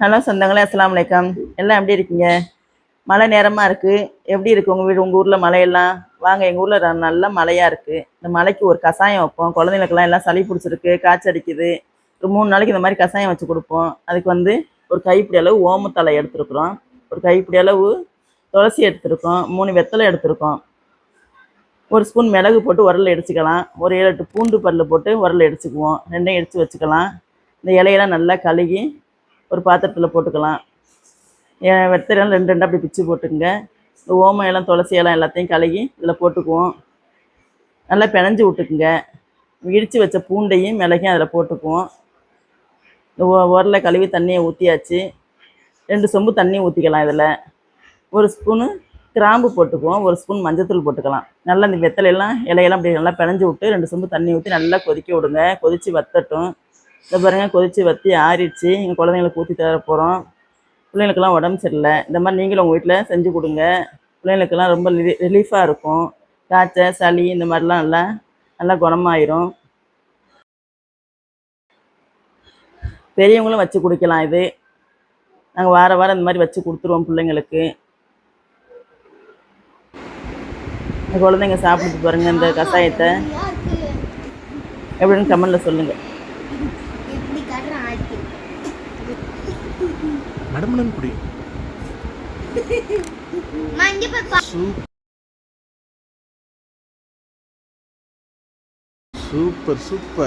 Hello சொந்தங்களே அஸ்லாம் வலைக்கம் எல்லாம் எப்படி இருக்கீங்க? மழை நேரமாக இருக்குது எப்படி இருக்குது உங்கள் வீடு உங்கள் ஊரில் மழையெல்லாம்? வாங்க எங்கள் ஊரில் நல்ல மழையாக இருக்குது இந்த மலைக்கு ஒரு கஷாயம் வைப்போம். குழந்தைங்களுக்கெல்லாம் எல்லாம் சளி பிடிச்சிருக்கு காய்ச்சல் அடிக்குது. ஒரு மூணு நாளைக்கு இந்த மாதிரி கஷாயம் வச்சு கொடுப்போம். அதுக்கு வந்து ஒரு கைப்பிடி அளவு ஓமத்தலை எடுத்துருக்குறோம். ஒரு கைப்பிடி அளவு துளசி எடுத்திருக்கோம். மூணு வெத்தலை எடுத்திருக்கோம். ஒரு ஸ்பூன் மிளகு போட்டு உரல்ல அடிச்சுக்கலாம் ஒரு ஏழு எட்டு பூண்டு பல் போட்டு உரல்ல அடிச்சுக்குவோம் ரெண்டையும் அடித்து வச்சுக்கலாம். இந்த இலையெல்லாம் நல்லா கழுகி ஒரு பாத்திரத்தில் போட்டுக்கலாம். ஏ- ரெண்டு ரெண்டு அப்படி பிச்சு போட்டுக்குங்க. இந்த ஓமம் எல்லாம் துளசி எல்லாம் எல்லாத்தையும் கழுகி இதில் போட்டுக்குவோம். நல்லா பிணைஞ்சி விட்டுக்குங்க. இடித்து வச்ச பூண்டையும் மிளகையும் அதில் போட்டுக்குவோம். இந்த கழுவி தண்ணியை ஊற்றியாச்சு ரெண்டு சொம்பு தண்ணி ஊற்றிக்கலாம் இதில். ஒரு ஸ்பூனு கிராம்பு போட்டுக்குவோம். ஒரு ஸ்பூன் மஞ்சத்தூள் போட்டுக்கலாம். நல்லா இந்த வெத்தலையெல்லாம் இலையெல்லாம் அப்படி நல்லா பிணைஞ்சி விட்டு ரெண்டு சொம்பு தண்ணி ஊற்றி நல்லா கொதிக்க விடுங்க. கொதித்து வத்தட்டும். இந்த பாருங்க கொதித்து வற்றி ஆறிடுச்சு. எங்கள் குழந்தைங்களுக்கு ஊற்றி தர போகிறோம் பிள்ளைங்களுக்கெல்லாம் உடம்பு சரியில்லை. இந்த மாதிரி நீங்களும் உங்கள் வீட்டில் செஞ்சு கொடுங்க. பிள்ளைங்களுக்கெல்லாம் ரொம்ப ரிலீ ரிலீஃபாக இருக்கும். காய்ச்சல் சளி இந்த மாதிரிலாம் நல்லா நல்லா குணமாயிரும். பெரியவங்களும் வச்சு குடிக்கலாம் இது. நாங்கள் வார வாரம் இந்த மாதிரி வச்சு கொடுத்துருவோம் பிள்ளைங்களுக்கு. குழந்தைங்க சாப்பிட்டு பாருங்கள் இந்த கஷாயத்தை. எப்படின்னு கமெண்டில் சொல்லுங்கள் மடமடன் குடி சூப்பர் சூப்பர்.